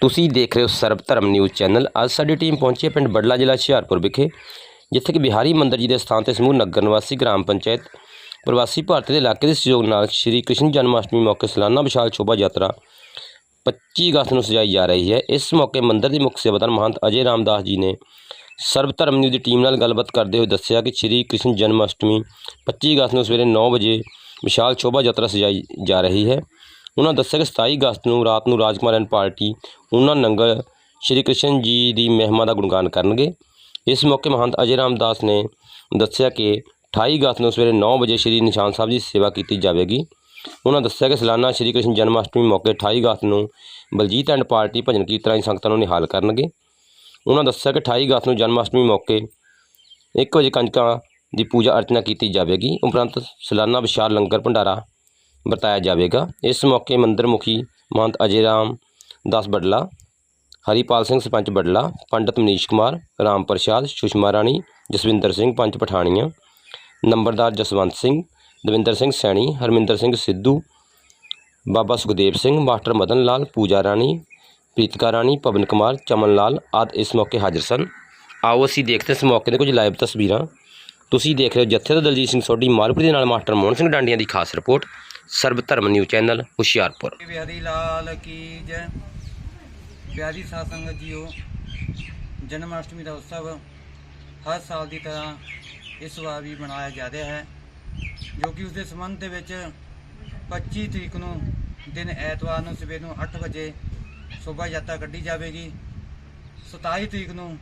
ਤੁਸੀਂ ਦੇਖ ਰਹੇ ਹੋ ਸਰਬ ਧਰਮ ਨਿਊਜ਼ ਚੈਨਲ। ਅੱਜ ਸਾਡੀ ਟੀਮ ਪਹੁੰਚੀ ਹੈ ਪਿੰਡ ਬੜਲਾ ਜ਼ਿਲ੍ਹਾ ਹੁਸ਼ਿਆਰਪੁਰ ਵਿਖੇ, ਜਿੱਥੇ ਕਿ ਬਿਹਾਰੀ ਮੰਦਰ ਜੀ ਦੇ ਸਥਾਨ ਤੇ ਸਮੂਹ ਨਗਰ ਨਿਵਾਸੀ ਗ੍ਰਾਮ ਪੰਚਾਇਤ ਪ੍ਰਵਾਸੀ ਭਾਰਤੀ ਦੇ ਇਲਾਕੇ ਦੇ ਸਹਿਯੋਗ ਨਾਲ ਸ਼੍ਰੀ ਕ੍ਰਿਸ਼ਨ ਜਨਮ ਅਸ਼ਟਮੀ ਮੌਕੇ ਸਾਲਾਨਾ ਵਿਸ਼ਾਲ ਸ਼ੋਭਾ ਯਾਤਰਾ 25 ਅਗਸਤ ਨੂੰ ਸਜਾਈ ਜਾ ਰਹੀ ਹੈ। ਇਸ ਮੌਕੇ ਮੰਦਰ ਦੇ ਮੁੱਖ ਸੇਵਾਦਾਰ ਮਹੰਤ ਅਜੇ ਰਾਮਦਾਸ ਜੀ ਨੇ ਸਰਬ ਧਰਮ ਨਿਊਜ਼ ਦੀ ਟੀਮ ਨਾਲ ਗੱਲਬਾਤ ਕਰਦੇ ਹੋਏ ਦੱਸਿਆ ਕਿ ਸ਼੍ਰੀ ਕ੍ਰਿਸ਼ਨ ਜਨਮ ਅਸ਼ਟਮੀ 25 ਅਗਸਤ ਨੂੰ ਸਵੇਰੇ 9 ਵਜੇ ਵਿਸ਼ਾਲ ਸ਼ੋਭਾ ਯਾਤਰਾ ਸਜਾਈ ਜਾ ਰਹੀ ਹੈ। ਉਹਨਾਂ ਦੱਸਿਆ ਕਿ 27 ਅਗਸਤ ਨੂੰ ਰਾਤ ਨੂੰ ਰਾਜਕੁਮਾਰ ਐਂਡ ਪਾਰਟੀ, ਉਹਨਾਂ ਨੰਗਲ ਸ਼੍ਰੀ ਕ੍ਰਿਸ਼ਨ ਜੀ ਦੀ ਮਹਿਮਾ ਦਾ ਗੁਣਗਾਨ ਕਰਨਗੇ। ਇਸ ਮੌਕੇ ਮਹੰਤ ਅਜੇ ਰਾਮਦਾਸ ਨੇ ਦੱਸਿਆ ਕਿ 28 ਅਗਸਤ ਨੂੰ ਸਵੇਰੇ 9 ਵਜੇ ਸ਼੍ਰੀ ਨਿਸ਼ਾਨ ਸਾਹਿਬ ਦੀ ਸੇਵਾ ਕੀਤੀ ਜਾਵੇਗੀ। ਉਹਨਾਂ ਦੱਸਿਆ ਕਿ ਸਾਲਾਨਾ ਸ਼੍ਰੀ ਕ੍ਰਿਸ਼ਨ ਜਨਮ ਅਸ਼ਟਮੀ ਮੌਕੇ 28 ਅਗਸਤ ਨੂੰ ਬਲਜੀਤ ਐਂਡ ਪਾਰਟੀ ਭਜਨ ਕੀਰਤਨਾਂ ਦੀ ਸੰਗਤਾਂ ਨੂੰ ਨਿਹਾਲ ਕਰਨਗੇ। ਉਹਨਾਂ ਦੱਸਿਆ ਕਿ 28 ਅਗਸਤ ਨੂੰ ਜਨਮ ਅਸ਼ਟਮੀ ਮੌਕੇ 1 ਵਜੇ ਕੰਜਕਾਂ ਦੀ ਪੂਜਾ ਅਰਚਨਾ ਕੀਤੀ ਜਾਵੇਗੀ। ਉਪਰੰਤ ਸਾਲਾਨਾ ਵਿਸ਼ਾਲ ਲੰਗਰ ਭੰਡਾਰਾ ਵਰਤਾਇਆ ਜਾਵੇਗਾ। ਇਸ ਮੌਕੇ ਮੰਦਰ ਮੁਖੀ ਮਹੰਤ ਅਜੇ ਰਾਮ ਦਾਸ ਬਡਲਾ, ਹਰੀਪਾਲ ਸਿੰਘ ਸਰਪੰਚ ਬਡਲਾ, ਪੰਡਤ ਮਨੀਸ਼ ਕੁਮਾਰ, ਰਾਮ ਪ੍ਰਸ਼ਾਦ, ਸੁਸ਼ਮਾ ਰਾਣੀ, ਜਸਵਿੰਦਰ ਸਿੰਘ ਪੰਚ ਪਠਾਣੀਆਂ, ਨੰਬਰਦਾਰ ਜਸਵੰਤ ਸਿੰਘ, ਦਵਿੰਦਰ ਸਿੰਘ ਸੈਣੀ, ਹਰਮਿੰਦਰ ਸਿੰਘ ਸਿੱਧੂ, ਬਾਬਾ ਸੁਖਦੇਵ ਸਿੰਘ, ਮਾਸਟਰ ਮਦਨ ਲਾਲ, ਪੂਜਾ ਰਾਣੀ, ਪ੍ਰੀਤਕਾ ਰਾਣੀ, ਪਵਨ ਕੁਮਾਰ, ਚਮਨ ਲਾਲ ਆਦਿ ਇਸ ਮੌਕੇ ਹਾਜ਼ਰ ਸਨ। ਆਓ ਅਸੀਂ ਦੇਖਦੇ ਇਸ ਮੌਕੇ ਦੇ ਕੁਝ ਲਾਈਵ ਤਸਵੀਰਾਂ। ਤੁਸੀਂ ਦੇਖ ਰਹੇ ਹੋ ਜੱਥੇ ਦਾ ਦਲਜੀਤ ਸਿੰਘ ਸੋਢੀ, ਮਾਲਪੁਰੀ ਦੇ ਨਾਲ ਮਾਸਟਰ ਮੋਹਨ ਸਿੰਘ ਡਾਂਡੀਆਂ ਦੀ ਖਾਸ report. Sarab Dharam news channel, Hoshiarpur. Bihari Lal ਕੀ ਜੈ। ਪਿਆਰੀ ਸਾਧ ਸੰਗਤ ਜੀਓ ਜਨਮ ਅਸ਼ਟਮੀ ਦਾ ਉਤਸਵ ਹਰ ਸਾਲ ਦੀ ਤਰ੍ਹਾਂ ਇਸ ਵਾਰ ਵੀ ਮਨਾਇਆ ਜਾ ਰਿਹਾ ਹੈ, ਜੋ ਕਿ ਉਸ ਦੇ ਸੰਬੰਧ ਦੇ ਵਿੱਚ 25 ਤਰੀਕ ਨੂੰ ਦਿਨ ਐਤਵਾਰ ਨੂੰ ਸਵੇਰ ਨੂੰ 8 ਵਜੇ ਸ਼ੋਭਾ ਯਾਤਰਾ ਕੱਢੀ ਜਾਵੇਗੀ। 27 ਤਰੀਕ ਨੂੰ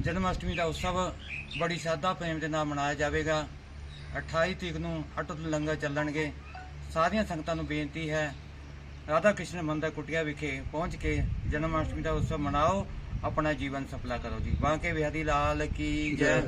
ਜਨਮ ਅਸ਼ਟਮੀ ਦਾ ਉਤਸਵ ਬੜੀ ਸ਼ਰਧਾ ਪ੍ਰੇਮ ਦੇ ਨਾਲ ਮਨਾਇਆ ਜਾਵੇਗਾ। 28 ਤਰੀਕ ਨੂੰ ਅਟੁੱਟ ਲੰਗਰ ਚੱਲਣਗੇ। ਸਾਰੀਆਂ ਸੰਗਤਾਂ ਨੂੰ ਬੇਨਤੀ ਹੈ, ਰਾਧਾ ਕ੍ਰਿਸ਼ਨ ਮੰਦਰ ਕੁਟਿਆ ਵਿਖੇ ਪਹੁੰਚ ਕੇ ਜਨਮ ਅਸ਼ਟਮੀ ਦਾ ਉਤਸਵ ਮਨਾਓ, ਆਪਣਾ ਜੀਵਨ ਸਫਲਾ ਕਰੋ ਜੀ। ਬਾਂਕੇ ਬਿਹਾਰੀ ਲਾਲ ਕੀ ਜੈ।